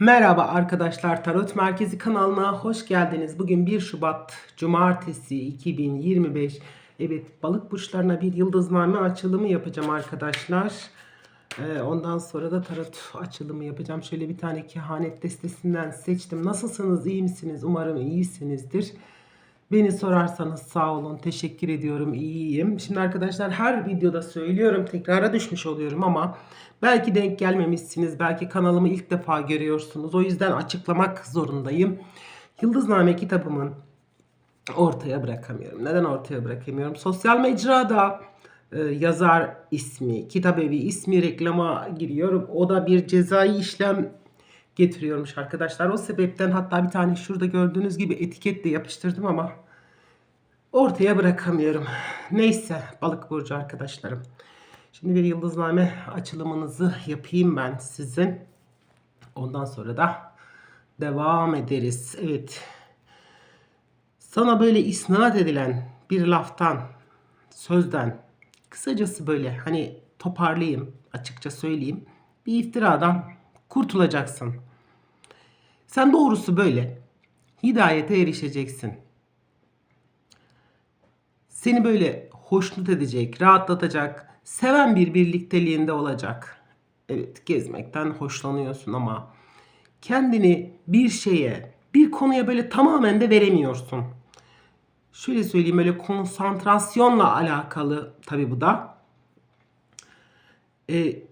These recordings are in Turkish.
Merhaba arkadaşlar Tarot Merkezi kanalına hoş geldiniz. Bugün 1 Şubat Cumartesi 2025. Evet balık burçlarına bir yıldızname açılımı yapacağım arkadaşlar. Ee, ondan sonra da tarot açılımı yapacağım. Şöyle bir tane kehanet destesinden seçtim. Nasılsınız iyi misiniz? Umarım iyisinizdir. Beni sorarsanız sağ olun. Teşekkür ediyorum. iyiyim. Şimdi arkadaşlar her videoda söylüyorum. Tekrara düşmüş oluyorum ama belki denk gelmemişsiniz. Belki kanalımı ilk defa görüyorsunuz. O yüzden açıklamak zorundayım. Yıldızname kitabımın ortaya bırakamıyorum. Neden ortaya bırakamıyorum? Sosyal mecrada e, yazar ismi, kitap evi ismi reklama giriyor. O da bir cezai işlem getiriyormuş arkadaşlar. O sebepten hatta bir tane şurada gördüğünüz gibi etiket de yapıştırdım ama ortaya bırakamıyorum. Neyse balık burcu arkadaşlarım. Şimdi bir yıldızname açılımınızı yapayım ben sizin. Ondan sonra da devam ederiz. Evet. Sana böyle isnat edilen bir laftan, sözden, kısacası böyle hani toparlayayım, açıkça söyleyeyim. Bir iftiradan kurtulacaksın. Sen doğrusu böyle hidayete erişeceksin. Seni böyle hoşnut edecek, rahatlatacak, seven bir birlikteliğinde olacak. Evet, gezmekten hoşlanıyorsun ama kendini bir şeye, bir konuya böyle tamamen de veremiyorsun. Şöyle söyleyeyim böyle konsantrasyonla alakalı tabii bu da. Ee,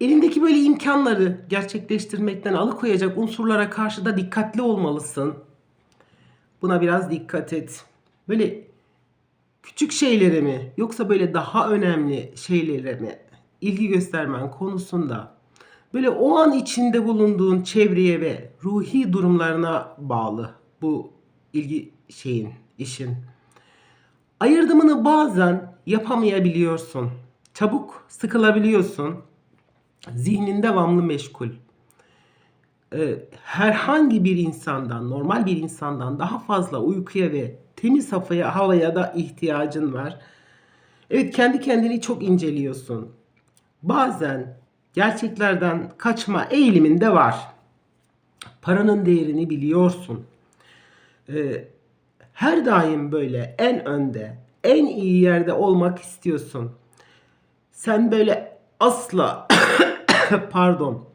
elindeki böyle imkanları gerçekleştirmekten alıkoyacak unsurlara karşı da dikkatli olmalısın. Buna biraz dikkat et. Böyle küçük şeylere mi yoksa böyle daha önemli şeylere mi ilgi göstermen konusunda böyle o an içinde bulunduğun çevreye ve ruhi durumlarına bağlı bu ilgi şeyin, işin. Ayırdımını bazen yapamayabiliyorsun. Çabuk sıkılabiliyorsun. Zihnin devamlı meşgul. Ee, herhangi bir insandan, normal bir insandan daha fazla uykuya ve temiz havaya, havaya da ihtiyacın var. Evet kendi kendini çok inceliyorsun. Bazen gerçeklerden kaçma eğilimin de var. Paranın değerini biliyorsun. Ee, her daim böyle en önde, en iyi yerde olmak istiyorsun. Sen böyle asla pardon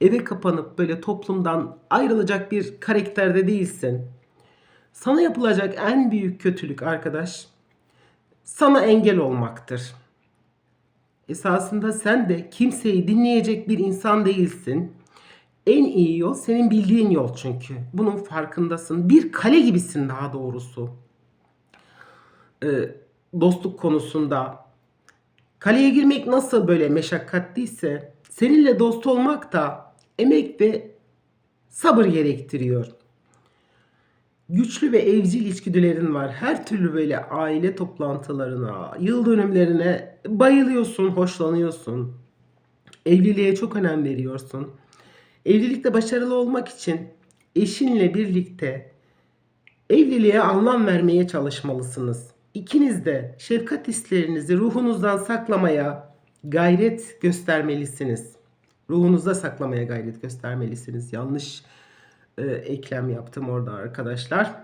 eve kapanıp böyle toplumdan ayrılacak bir karakterde değilsin. Sana yapılacak en büyük kötülük arkadaş sana engel olmaktır. Esasında sen de kimseyi dinleyecek bir insan değilsin. En iyi yol senin bildiğin yol çünkü. Bunun farkındasın. Bir kale gibisin daha doğrusu. Ee, dostluk konusunda. Kaleye girmek nasıl böyle meşakkatliyse seninle dost olmak da emek ve sabır gerektiriyor. Güçlü ve evcil içgüdülerin var. Her türlü böyle aile toplantılarına, yıl dönümlerine bayılıyorsun, hoşlanıyorsun. Evliliğe çok önem veriyorsun. Evlilikte başarılı olmak için eşinle birlikte evliliğe anlam vermeye çalışmalısınız. İkiniz de şefkat hislerinizi ruhunuzdan saklamaya gayret göstermelisiniz. Ruhunuzda saklamaya gayret göstermelisiniz. Yanlış e, eklem yaptım orada arkadaşlar.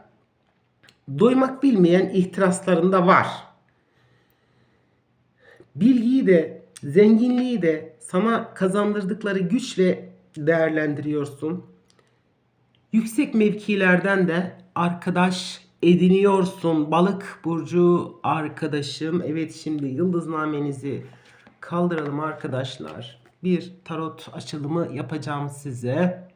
Doymak bilmeyen ihtiraslarında var. Bilgiyi de, zenginliği de sana kazandırdıkları güçle değerlendiriyorsun. Yüksek mevkilerden de arkadaş ediniyorsun. Balık burcu arkadaşım. Evet şimdi yıldıznamenizi kaldıralım arkadaşlar. Bir tarot açılımı yapacağım size.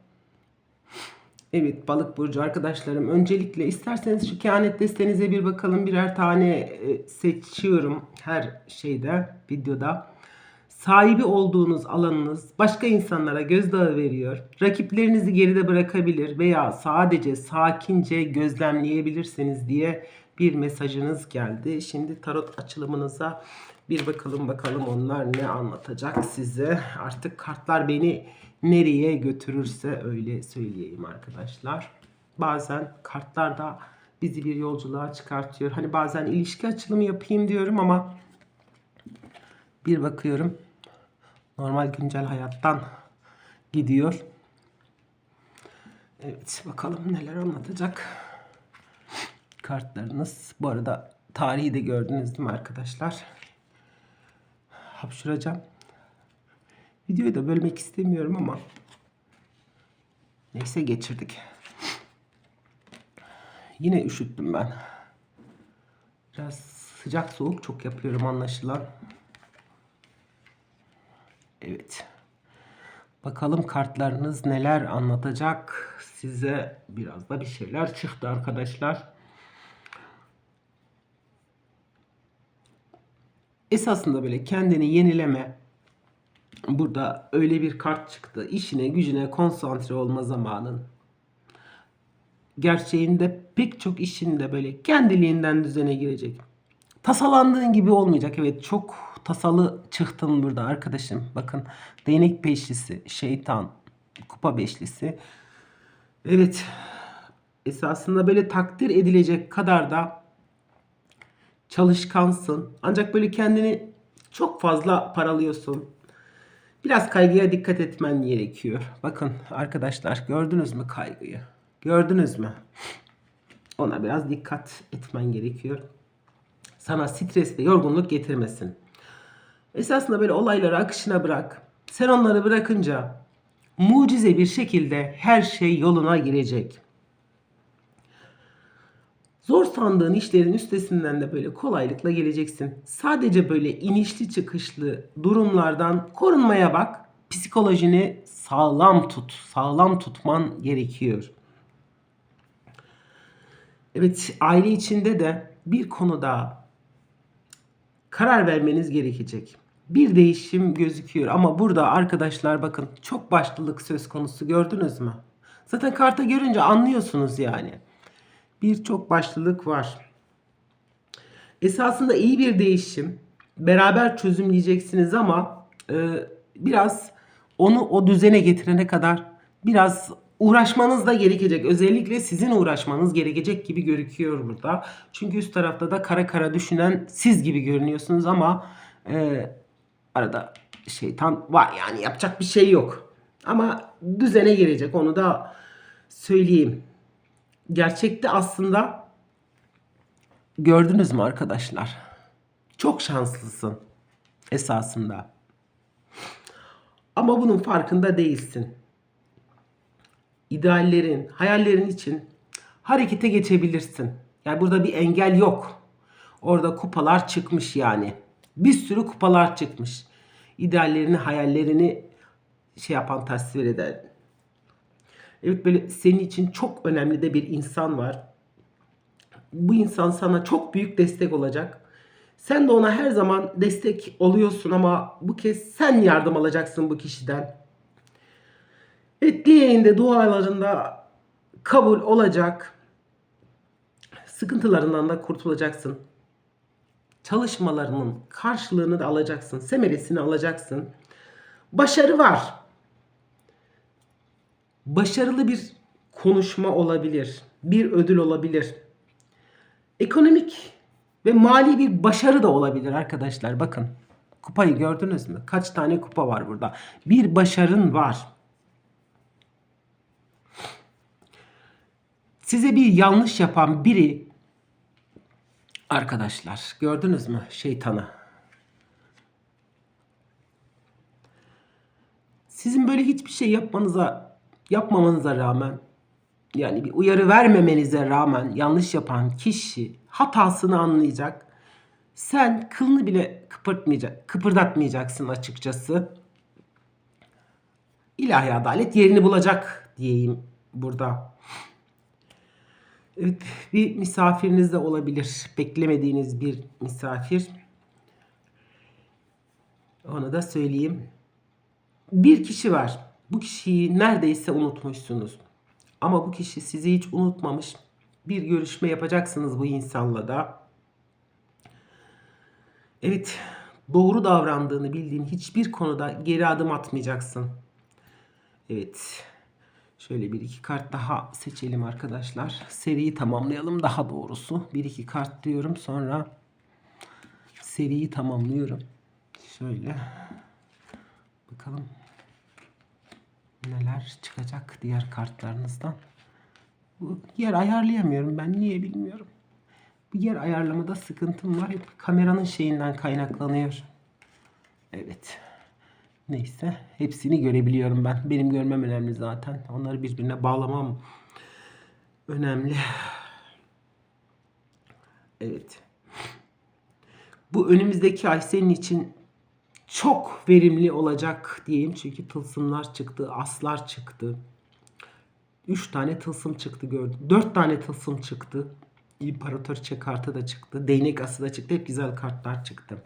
Evet balık burcu arkadaşlarım öncelikle isterseniz şu kehanet destenize bir bakalım birer tane e, seçiyorum her şeyde videoda. Sahibi olduğunuz alanınız başka insanlara gözdağı veriyor. Rakiplerinizi geride bırakabilir veya sadece sakince gözlemleyebilirsiniz diye bir mesajınız geldi. Şimdi tarot açılımınıza bir bakalım bakalım onlar ne anlatacak size. Artık kartlar beni nereye götürürse öyle söyleyeyim arkadaşlar. Bazen kartlar da bizi bir yolculuğa çıkartıyor. Hani bazen ilişki açılımı yapayım diyorum ama bir bakıyorum normal güncel hayattan gidiyor. Evet bakalım neler anlatacak. Kartlarınız. Bu arada tarihi de gördünüz değil mi arkadaşlar? Hapşuracağım. Videoyu da bölmek istemiyorum ama neyse geçirdik. Yine üşüttüm ben. Biraz sıcak soğuk çok yapıyorum anlaşılan. Evet. Bakalım kartlarınız neler anlatacak size. Biraz da bir şeyler çıktı arkadaşlar. Esasında böyle kendini yenileme. Burada öyle bir kart çıktı. İşine gücüne konsantre olma zamanın. Gerçeğinde pek çok işinde böyle kendiliğinden düzene girecek. Tasalandığın gibi olmayacak. Evet çok tasalı çıktın burada arkadaşım. Bakın değnek beşlisi, şeytan, kupa beşlisi. Evet esasında böyle takdir edilecek kadar da çalışkansın. Ancak böyle kendini çok fazla paralıyorsun. Biraz kaygıya dikkat etmen gerekiyor. Bakın arkadaşlar gördünüz mü kaygıyı? Gördünüz mü? Ona biraz dikkat etmen gerekiyor. Sana stres ve yorgunluk getirmesin. Esasında böyle olayları akışına bırak. Sen onları bırakınca mucize bir şekilde her şey yoluna girecek. Zor sandığın işlerin üstesinden de böyle kolaylıkla geleceksin. Sadece böyle inişli çıkışlı durumlardan korunmaya bak. Psikolojini sağlam tut. Sağlam tutman gerekiyor. Evet, aile içinde de bir konuda karar vermeniz gerekecek. Bir değişim gözüküyor ama burada arkadaşlar bakın çok başlılık söz konusu gördünüz mü? Zaten karta görünce anlıyorsunuz yani. Bir çok başlılık var. Esasında iyi bir değişim. Beraber çözümleyeceksiniz ama e, biraz onu o düzene getirene kadar biraz uğraşmanız da gerekecek. Özellikle sizin uğraşmanız gerekecek gibi gözüküyor burada. Çünkü üst tarafta da kara kara düşünen siz gibi görünüyorsunuz ama e, arada şeytan var yani yapacak bir şey yok. Ama düzene girecek onu da söyleyeyim. Gerçekte aslında gördünüz mü arkadaşlar? Çok şanslısın esasında. Ama bunun farkında değilsin ideallerin, hayallerin için harekete geçebilirsin. Yani burada bir engel yok. Orada kupalar çıkmış yani. Bir sürü kupalar çıkmış. İdeallerini, hayallerini şey yapan tasvir eden. Evet böyle senin için çok önemli de bir insan var. Bu insan sana çok büyük destek olacak. Sen de ona her zaman destek oluyorsun ama bu kez sen yardım alacaksın bu kişiden. Evet dileğinde dualarında kabul olacak. Sıkıntılarından da kurtulacaksın. Çalışmalarının karşılığını da alacaksın. Semeresini alacaksın. Başarı var. Başarılı bir konuşma olabilir. Bir ödül olabilir. Ekonomik ve mali bir başarı da olabilir arkadaşlar. Bakın kupayı gördünüz mü? Kaç tane kupa var burada? Bir başarın var. Size bir yanlış yapan biri arkadaşlar gördünüz mü şeytanı? Sizin böyle hiçbir şey yapmanıza yapmamanıza rağmen yani bir uyarı vermemenize rağmen yanlış yapan kişi hatasını anlayacak. Sen kılını bile kıpırtmayacak, kıpırdatmayacaksın açıkçası. İlahi adalet yerini bulacak diyeyim burada. Bir misafiriniz de olabilir. Beklemediğiniz bir misafir. Onu da söyleyeyim. Bir kişi var. Bu kişiyi neredeyse unutmuşsunuz. Ama bu kişi sizi hiç unutmamış. Bir görüşme yapacaksınız bu insanla da. Evet, doğru davrandığını bildiğin hiçbir konuda geri adım atmayacaksın. Evet. Şöyle bir iki kart daha seçelim arkadaşlar. Seriyi tamamlayalım daha doğrusu. Bir iki kart diyorum sonra seriyi tamamlıyorum. Şöyle bakalım. neler çıkacak diğer kartlarınızdan. Bu yer ayarlayamıyorum ben niye bilmiyorum. Bu yer ayarlamada sıkıntım var. Hep kameranın şeyinden kaynaklanıyor. Evet. Neyse. Hepsini görebiliyorum ben. Benim görmem önemli zaten. Onları birbirine bağlamam önemli. Evet. Bu önümüzdeki ay senin için çok verimli olacak diyeyim. Çünkü tılsımlar çıktı, aslar çıktı. 3 tane tılsım çıktı gördüm. 4 tane tılsım çıktı. İmparatoriçe kartı da çıktı. Değnek ası da çıktı. Hep güzel kartlar çıktı.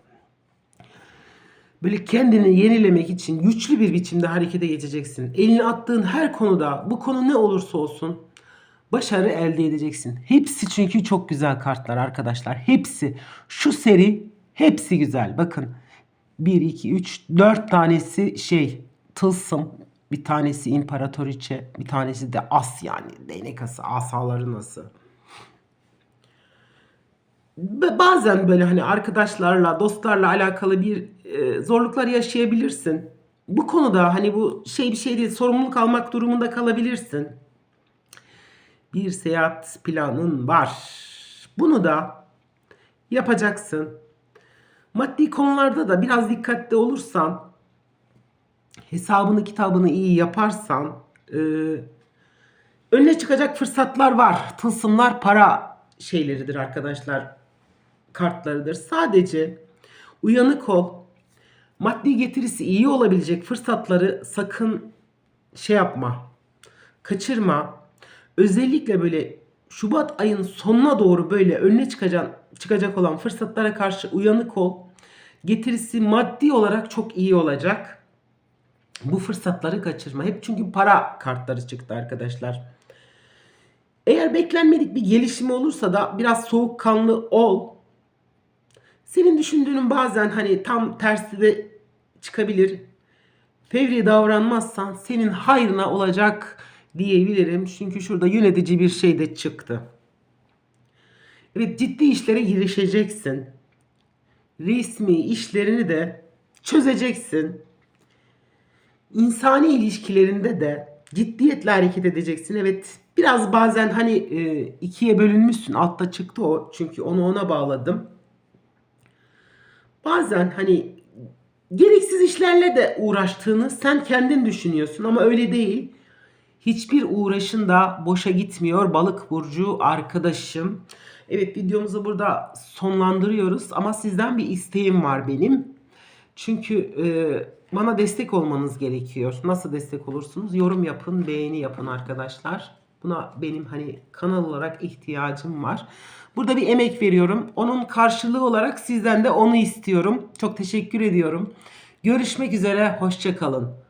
Böyle kendini yenilemek için güçlü bir biçimde harekete geçeceksin. Elini attığın her konuda bu konu ne olursa olsun başarı elde edeceksin. Hepsi çünkü çok güzel kartlar arkadaşlar. Hepsi. Şu seri hepsi güzel. Bakın 1, 2, 3, 4 tanesi şey tılsım. Bir tanesi imparatoriçe. Bir tanesi de as yani. Değnek ası. Asaların ası. Ba- Bazen böyle hani arkadaşlarla, dostlarla alakalı bir e, zorluklar yaşayabilirsin. Bu konuda hani bu şey bir şey değil, sorumluluk almak durumunda kalabilirsin. Bir seyahat planın var. Bunu da yapacaksın. Maddi konularda da biraz dikkatli olursan, hesabını kitabını iyi yaparsan, e, önüne çıkacak fırsatlar var. Tılsımlar para şeyleridir arkadaşlar. Kartlarıdır. Sadece uyanık ol. Maddi getirisi iyi olabilecek fırsatları sakın şey yapma. Kaçırma. Özellikle böyle Şubat ayın sonuna doğru böyle önüne çıkacak, çıkacak olan fırsatlara karşı uyanık ol. Getirisi maddi olarak çok iyi olacak. Bu fırsatları kaçırma. Hep çünkü para kartları çıktı arkadaşlar. Eğer beklenmedik bir gelişme olursa da biraz soğukkanlı ol. Senin düşündüğünün bazen hani tam tersi de çıkabilir. Fevri davranmazsan senin hayrına olacak diyebilirim. Çünkü şurada yönetici bir şey de çıktı. Evet ciddi işlere girişeceksin. Resmi işlerini de çözeceksin. İnsani ilişkilerinde de ciddiyetle hareket edeceksin. Evet biraz bazen hani e, ikiye bölünmüşsün. Altta çıktı o. Çünkü onu ona bağladım. Bazen hani gereksiz işlerle de uğraştığını sen kendin düşünüyorsun ama öyle değil. Hiçbir uğraşın da boşa gitmiyor balık burcu arkadaşım. Evet videomuzu burada sonlandırıyoruz ama sizden bir isteğim var benim. Çünkü e, bana destek olmanız gerekiyor. Nasıl destek olursunuz? Yorum yapın, beğeni yapın arkadaşlar. Buna benim hani kanal olarak ihtiyacım var. Burada bir emek veriyorum. Onun karşılığı olarak sizden de onu istiyorum. Çok teşekkür ediyorum. Görüşmek üzere, hoşça kalın.